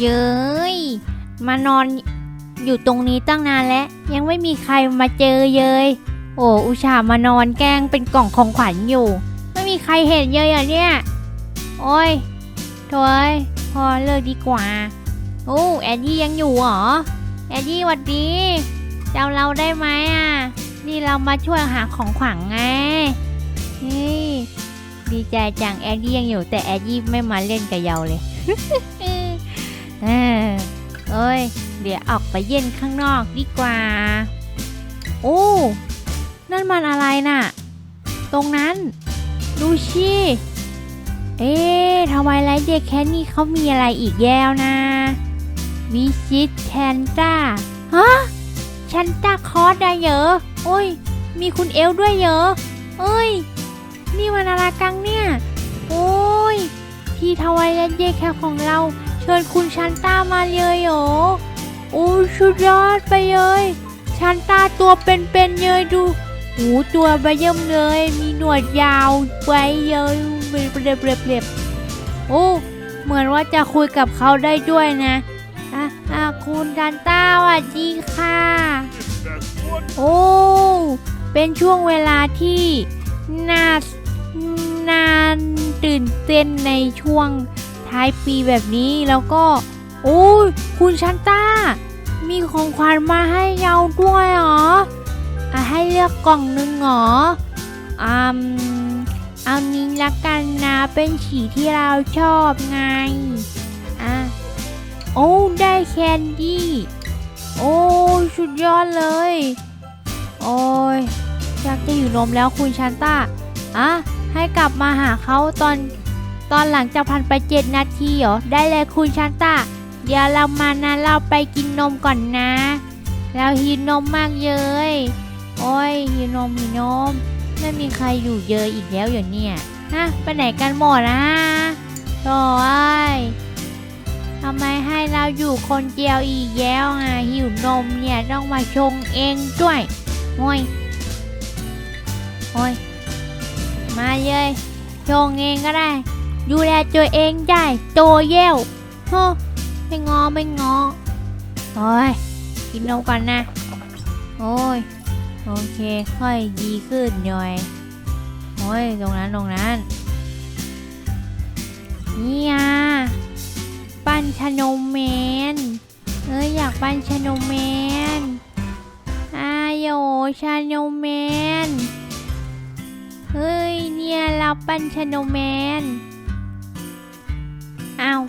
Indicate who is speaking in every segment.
Speaker 1: เย้ย มานอนอยู่ตรงนี้ตั้งนานแล้ว ยังไม่มีใครมาเจอเยยโอ้อุตส่ามานอนแกล้งเป็นกล่องของขวัญอยู่ ไม่มีใครเห็นเยยอะเนี่ย โอ้ยโถยพอเลิกดีกว่า โอ้แอดดี้ยังอยู่เหรอ แอดดี้วัดดีจำเราได้ไหมอะ นี่เรามาช่วยหาของขวัญไงนี่ดีใจจังแอดดี้ยังอยู่แต่แอดดี้ไม่มาเล่นกับเราเลย เออเอ้ย เดี๋ยวออกไปเย็นข้างนอกดีกว่า โอ้ นั่นมันอะไรน่ะ ตรงนั้น ดูชิเอ๊ะทำไมไรเด็กแค่นี้เขามีอะไรอีกแย้วนะ วิชิตแคนต้า ฮะแคนต้าคอร์สได้เหรอโอ้ย มีคุณเอลด้วยเหรอเอ้ย นี่มันอะไรกังเนี่ย โอ้ยที่ทวายและเยแคของเรา ชิญคุณชันต้ามาเลยเหรอโอ้ยสุดยอดไปเลยชันต้าตัวเป็นๆเลยดูหูตัวใบเยิ่มเลย มีหนวดยาวไว้เยเรียเรียบเรียบเรียบโอ้เหมือนว่าจะคุยกับเขาได้ด้วยนะอะอะคุณชันต้าสวัสดีค่ะ โอ้เป็นช่วงเวลาที่น่านานตื่นเต้นในช่วง ท้ายปีแบบนี้แล้วก็ โอ้ยคุณชันต้า มีของขวัญมาให้เราด้วยเหรออะให้เลือกกล่องหนึ่งเหรออืมเอานี้ละกันนะเป็นสีที่เราชอบไงอะโอ้ได้แคนดี้โอ้สุดยอดเลย โอ้ยอยากจะอยู่นมแล้วคุณชันต้าอะให้กลับมาหาเขาตอน ตอนหลังจากผ่านไปเจ็ดนาทีเหรอ ได้เลยคุณชันตาเดี๋ยวเรามานะเราไปกินนมก่อนนะ เราหิวนมมากเลยโอ้ยหิวนมหิวนม ไม่มีใครอยู่เยอะอีกแล้วอย่างเนี่ยฮะไปไหนกันหมดนะโถ่อ้ยทำไมให้เราอยู่คนเดียวอีกแล้วอะหิวนมเนี่ยต้องมาชงเองด้วยโอ้ยโอ้ยมาเลยชงเองก็ได้ ดูแลตัวเองได้ โตเย้วฮะไม่งอไม่งอ โอ้ย กินนมก่อนนะ โอ้ย โอเค ค่อยดีขึ้นหน่อย โอ้ย ตรงนั้นตรงนั้น นี่อะปั้นชนมเมนเอ้ยอยากปั้นชนมเมนอายโยชาโนแมนเฮ้ย เนี่ยเราปั้นชาโนแมน อ้าว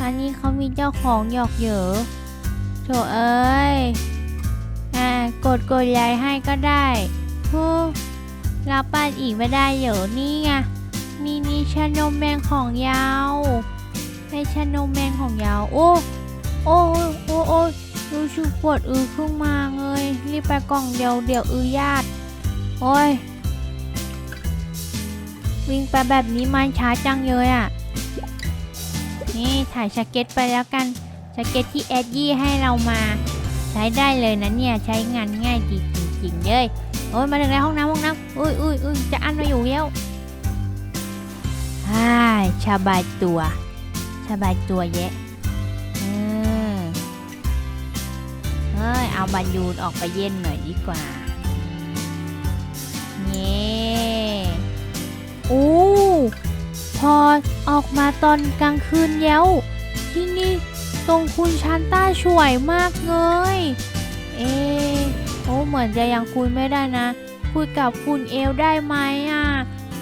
Speaker 1: อันนี้เขามีเจ้าของหยอกเหยอโถเอ้ย อ่ากดกดยายให้ก็ได้โอ้เราปั้นอีกไม่ได้เหรอนี่ไงนี่นี่ชาโนแมนของยาวให้ชาโนแมนของยาว โอ้โอ้โอ้โอ้รู้สึกปวดอือขึ้นมาเลยรีบไปกล่องเดียวเดี๋ยวอือญาติโอ้ย วิ่งไปแบบนี้มันช้าจังเลยอะ นี่ถ่ายสเก็ตไปแล้วกันสเก็ตที่แอดยี่ให้เรามา ใช้ได้เลยนะเนี่ยใช้งานง่ายดีจริงๆเลยโอ้ยมาถึงในห้องน้ำห้องน้ำอุ้ยอุ้ยอุ้ยจะอันมาอยู่แล้วฮ่าสบายตัวสบายตัวแยะเออเฮ้ยเอาบอลลูนออกไปเย็นหน่อยดีกว่า อออกมาตอนกลางคืนแล้วที่นี่ตรงคุณชันต้าสวยมากเลย เอโอ้เหมือนจะยังคุยไม่ได้นะ คุยกับคุณเอลได้ไหมอะ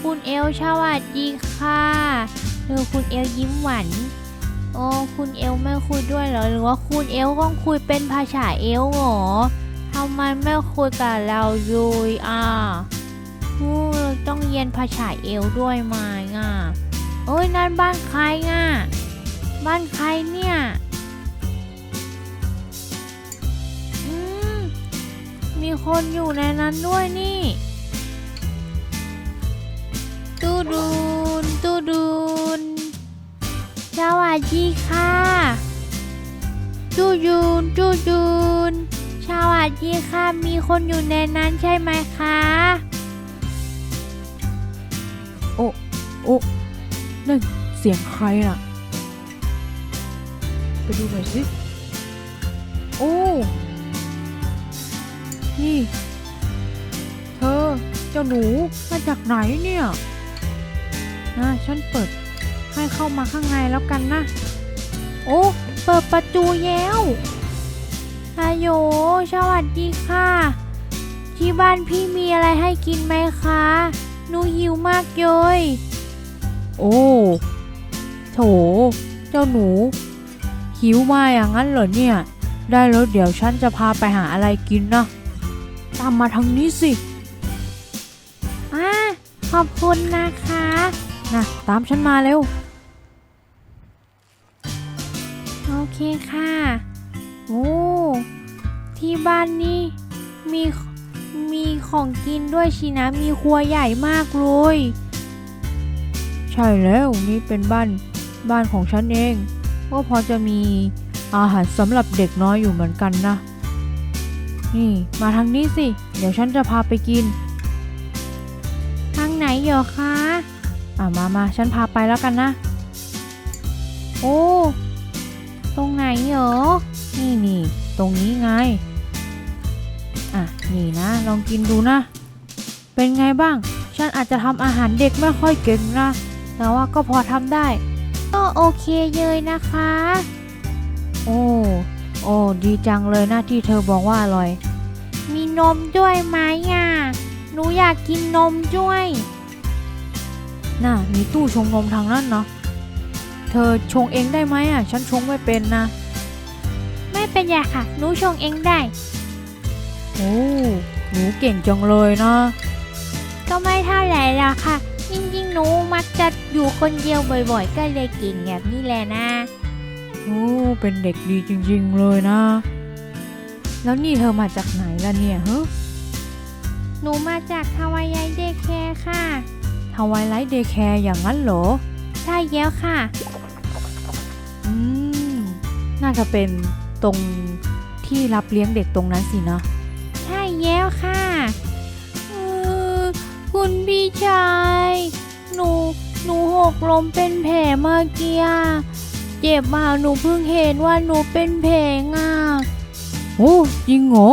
Speaker 1: คุณเอลสวัสดีค่ะเออคุณเอลยิ้มหวานโอ้คุณเอลไม่คุยด้วยเหรอ หรือว่าคุณเอลต้องคุยเป็นภาษาเอลเหรอทำไมไม่คุยกับเราเลยอะอู้เราต้องเรียนภาษาเอลด้วยไหมอะ เอ้ยนั่นบ้านใครอะ บ้านใครเนี่ย อืม มีคนอยู่ในนั้นด้วยนี่ ตูดูน ตูดูน สวัสดีค่ะจูยูนจูยูนสวัสดีค่ะ มีคนอยู่ในนั้นใช่ไหมคะ
Speaker 2: โอ้ นั่นเสียงใครน่ะ ไปดูหน่อยสิ โอ้ นี่ เธอ เจ้าหนูมาจากไหนเนี่ยนะฉันเปิดให้เข้ามาข้างในแล้วกันนะ
Speaker 1: โอ้ เปิดประตูแล้วฮัลโหลสวัสดีค่ะ ที่บ้านพี่มีอะไรให้กินไหมคะ หนูหิวมากเลย
Speaker 2: โอ้ โถ เจ้าหนู หิวมาอย่างนั้นเหรอเนี่ย ได้แล้วเดี๋ยวฉันจะพาไปหาอะไรกินนะ ตามมาทางนี้สิ
Speaker 1: อ่าขอบคุณนะคะ
Speaker 2: นะตามฉันมาเร็ว
Speaker 1: โอเคค่ะ โอ้ ที่บ้านนี่มีมีของกินด้วยชินะ มีครัวใหญ่มากเลย
Speaker 2: ใช่แล้วนี่เป็นบ้านบ้านของฉันเอง ก็พอจะมีอาหารสำหรับเด็กน้อยอยู่เหมือนกันนะ นี่มาทางนี้สิ เดี๋ยวฉันจะพาไปกิน
Speaker 1: ทางไหนเหรอคะ
Speaker 2: อะมามาฉันพาไปแล้วกันนะ
Speaker 1: โอ้ ตรงไหนเหรอ
Speaker 2: นี่นี่ตรงนี้ไง อะ นี่นะ ลองกินดูนะ เป็นไงบ้าง ฉันอาจจะทำอาหารเด็กไม่ค่อยเก่งนะ แต่ว่าก็พอทำได้
Speaker 1: ก็โอเคเลยนะคะ
Speaker 2: โอ้โอ้ดีจังเลยนะที่เธอบอกว่าอร่อย
Speaker 1: มีนมด้วยไหมอะหนูอยากกินนมด้วย
Speaker 2: น่ะมีตู้ชงนมทางนั้นเนาะเธอชงเองได้ไหมอะฉันชงไม่เป็นนะ
Speaker 1: ไม่เป็นไรค่ะหนูชงเองได้
Speaker 2: โอ้หนูเก่งจังเลยนะ
Speaker 1: ก็ไม่เท่าไหร่หรอกค่ะจริงๆหนูมักจะ อยู่คนเดียวบ่อยๆ ก็เลยเก่งแบบนี้แหละนะ
Speaker 2: โอ้เป็นเด็กดีจริงๆเลยนะ แล้วนี่เธอมาจากไหนล่ะเนี่ยฮะ
Speaker 1: หนูมาจากทวายายเดคแคร์ค่ะ
Speaker 2: ทวายไลท์เดย์แคร์อย่างนั้นเหรอ
Speaker 1: ใช่แล้วค่ะ
Speaker 2: อืม น่าจะเป็นตรงที่รับเลี้ยงเด็กตรงนั้นสินะ
Speaker 1: ใช่แล้วค่ะเออคุณพี่ชาย หนู หนูหกล้มเป็นแผลเมื่อกี้อะเจ็บมากหนูเพิ่งเห็นว่าหนูเป็นแผลอะ
Speaker 2: โอ้จริงเหรอ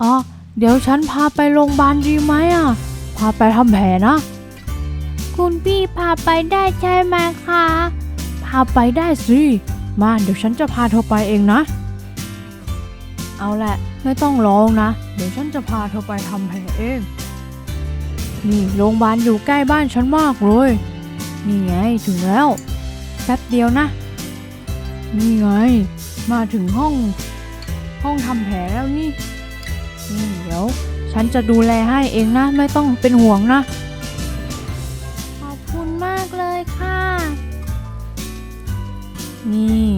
Speaker 2: อ๋อเดี๋ยวฉันพาไปโรงพยาบาลดีไหมอะ พาไปทำแผลนะ
Speaker 1: คุณพี่พาไปได้ใช่ไหมคะ
Speaker 2: พาไปได้สิ มาเดี๋ยวฉันจะพาเธอไปเองนะ เอาแหละ ไม่ต้องร้องนะ เดี๋ยวฉันจะพาเธอไปทำแผลเอง นี่โรงพยาบาลอยู่ใกล้บ้านฉันมากเลย นี่ไงถึงแล้ว แป๊บเดียวนะ นี่ไง มาถึงห้อง ห้องทำแผลแล้วนี่นี่เดี๋ยว ฉันจะดูแลให้เองนะ ไม่ต้องเป็นห่วงนะ
Speaker 1: ขอบคุณมากเลยค่ะ
Speaker 2: นี่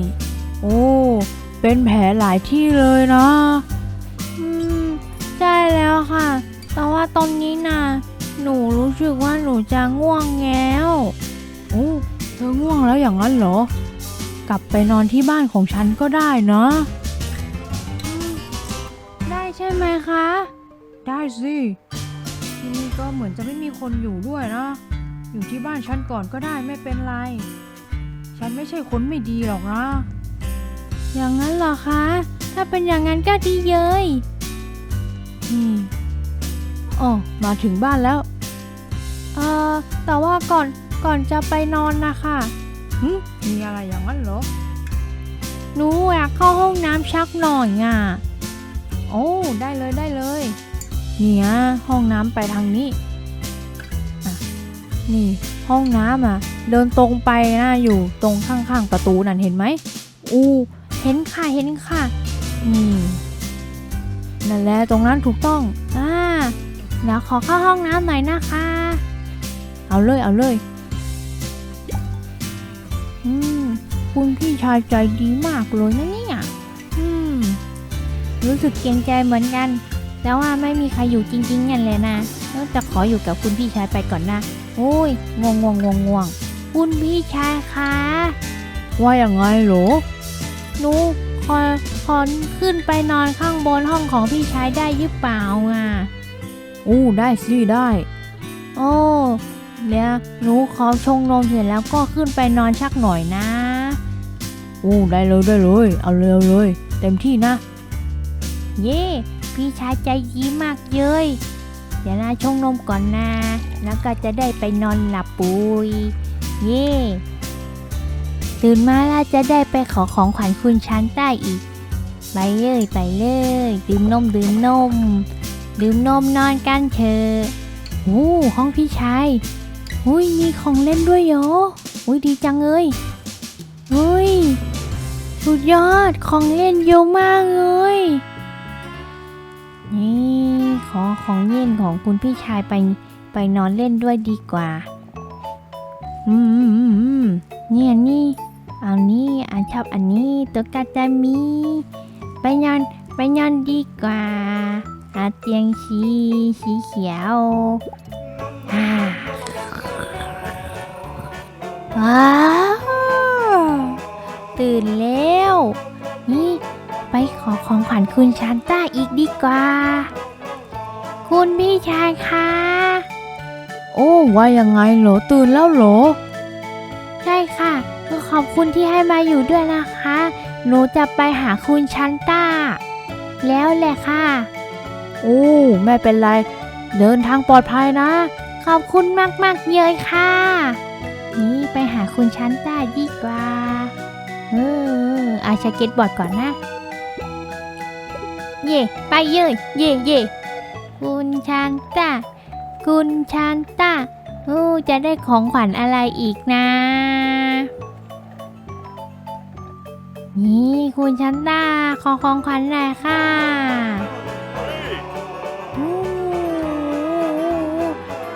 Speaker 2: โอ้ เป็นแผลหลายที่เลยนะ
Speaker 1: อืม ใช่แล้วค่ะ แต่ว่าตอนนี้นะหนูรู้สึกว่าหนูจะง่วงแล้ว
Speaker 2: โอ้เธอง่วงแล้วอย่างนั้นเหรอ กลับไปนอนที่บ้านของฉันก็ได้นะ
Speaker 1: อืมได้ใช่ไหมคะ
Speaker 2: ได้สิที่นี่ก็เหมือนจะไม่มีคนอยู่ด้วยนะ อยู่ที่บ้านฉันก่อนก็ได้ไม่เป็นไร ฉันไม่ใช่คนไม่ดีหรอกนะ
Speaker 1: อย่างนั้นเหรอคะ ถ้าเป็นอย่างนั้นก็ดีเลย
Speaker 2: นี่อ๋อมาถึงบ้านแล้ว
Speaker 1: เออแต่ว่าก่อน ก่อนจะไปนอนนะคะ
Speaker 2: หึมีอะไรอย่างนั้นเหรอ
Speaker 1: หนูอยากเข้าห้องน้ำชักหน่อยอะ
Speaker 2: โอ้ ได้เลยได้เลย เนี่ยห้องน้ำไปทางนี้อะนี่ห้องน้ำอะ เดินตรงไปนะอยู่ตรงข้างๆประตูนั่นเห็นไหม
Speaker 1: อู้ เห็นค่ะเห็นค่ะ
Speaker 2: นี่นั่นแหละตรงนั้นถูกต้อง
Speaker 1: อ่าเดี๋ยวขอเข้าห้องน้ำหน่อยนะคะ
Speaker 2: เอาเลยเอาเลย อืม คุณพี่ชายใจดีมากเลยนะเนี่ย
Speaker 1: อืม รู้สึกเกรงใจเหมือนกัน แต่ว่าไม่มีใครอยู่จริงๆงั้นเลยนะแล้วจะขออยู่กับคุณพี่ชายไปก่อนนะ โอ้ยง่วงง่วงง่วงง่วงคุณพี่ชายคะ
Speaker 2: ว่าอย่างไงเหรอ
Speaker 1: หนูขอขอขึ้นไปนอนข้างบนห้องของพี่ชายได้หรือเปล่าอะ
Speaker 2: อู้ได้สิได้
Speaker 1: โอ้ เดี๋ยวหนูขอชงนมเสร็จแล้วก็ขึ้นไปนอนชักหน่อยนะ
Speaker 2: โอ้ได้เลยได้เลย เอาเลยเอาเลย เต็มที่นะ
Speaker 1: เย่พี่ชายใจดีมากเลยเดี๋ยวนะชงนมก่อนนะ แล้วก็จะได้ไปนอนหลับปุย เย่ตื่นมาแล้วจะได้ไปขอของขวัญคุณชันต้อีก ไปเลยไปเลย ดื่มนมดื่มนม ดื่มนมนอนกันเถอะโอ้ห้องพี่ชาย อุ้ยมีของเล่นด้วยเหรออุ้ยดีจังเลยอุ้ยสุดยอดของเล่นเยอะมากเลยนี่ขอของเล่นของคุณพี่ชายไปไปนอนเล่นด้วยดีกว่า อืมอืมอืมอืมเนี่ยนี่เอานี่อันชอบอันนี้ตัวกาตามีไปนอนไปนอนดีกว่าอาเตียงสีสีเขียวอ่า ว้าว ตื่นแล้ว นี่ไปขอของขวัญคุณชานต้าอีกดีกว่า คุณพี่ชายคะ
Speaker 2: โอ้ว่ายังไงเหรอตื่นแล้วเหรอ
Speaker 1: ใช่ค่ะก็ขอบคุณที่ให้มาอยู่ด้วยนะคะ หนูจะไปหาคุณชันต้า แล้วแหละค่ะ
Speaker 2: โอ้ไม่เป็นไร เดินทางปลอดภัยนะ
Speaker 1: ขอบคุณมากๆเลยค่ะ นี่ไปหาคุณชันต้าดีกว่า เออเอาสเก็ตบอร์ดก่อนนะ เย่ไปเย่เย่เย่คุณชันต้า คุณชันต้าโอ้จะได้ของขวัญอะไรอีกนะ นี่คุณชันต้า ขอของขวัญหน่อยค่ะอู้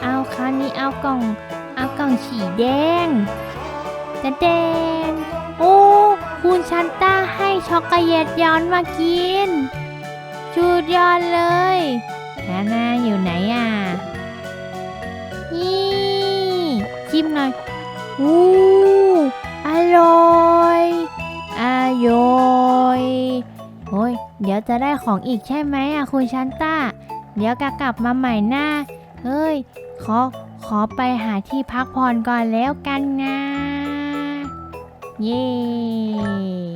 Speaker 1: เอาคราวนี้เอากล่องเอากล่องสีแดงจะแดง โอ้ คุณชันต้าให้ช็อกโกแลตย้อนมากินชุดยอดเลยนานาอยู่ไหนอะ นี่ชิมหน่อยอู้อร่อยอร่อยโอ้ย เดี๋ยวจะได้ของอีกใช่ไหมอะคุณชันต้า เดี๋ยวกะกลับมาใหม่หน้า เฮ้ย ขอ ขอไปหาที่พักผ่อนก่อนแล้วกันนะ เย้